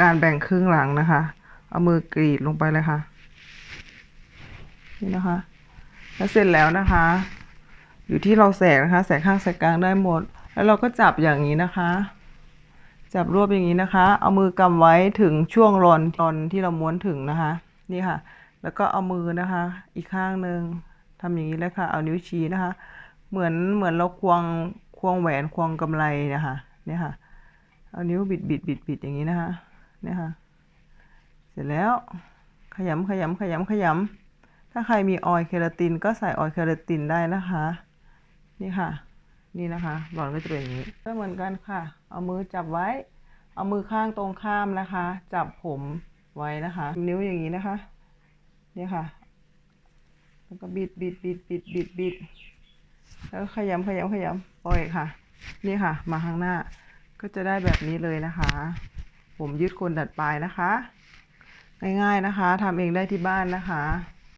การแบ่งครึ่งหลังนะคะ เอามือกรีดลงไปเลยค่ะ นี่นะคะ แล้วเสร็จแล้วนะคะ อยู่ที่เราแสกนะคะ แสกข้างแสกกลางได้หมด แล้วเราก็จับอย่างนี้นะคะ จับรวบอย่างนี้นะคะ เอามือกำไว้ถึงช่วงรอนรอนที่เราม้วนถึงนะคะ นี่ค่ะ แล้วก็เอามือนะคะ อีกข้างหนึ่งทำอย่างนี้เลยค่ะ เอานิ้วชี้นะคะ เหมือนเหมือนเราควงควงแหวนควงกำไรนะคะ เนี่ยค่ะ เอานิ้วบิดบิดบิดบิดอย่างนี้นะคะ เนี่ยค่ะ เสร็จแล้วขยำขยำขยำขยำถ้าใครมีออยล์เคราตินก็ใส่ออยล์เคราตินได้นะคะ นี่ค่ะ นี่นะคะหลอดก็จะเป็นอย่างนี้ก็เหมือนกันค่ะ เอามือจับไว้ เอามือข้างตรงข้ามนะคะ จับผมไว้นะคะ นิ้วอย่างนี้นะคะ เนี่ยค่ะ แล้วก็บิดบิดบิดบิดบิดบิดแล้วขยำขยำขยำปล่อยค่ะ นี่ค่ะ มาข้างหน้าก็จะได้แบบนี้เลยนะคะ ผมยืดคนดัดปลายนะคะ ง่ายๆนะคะทำเองได้ที่บ้านนะคะ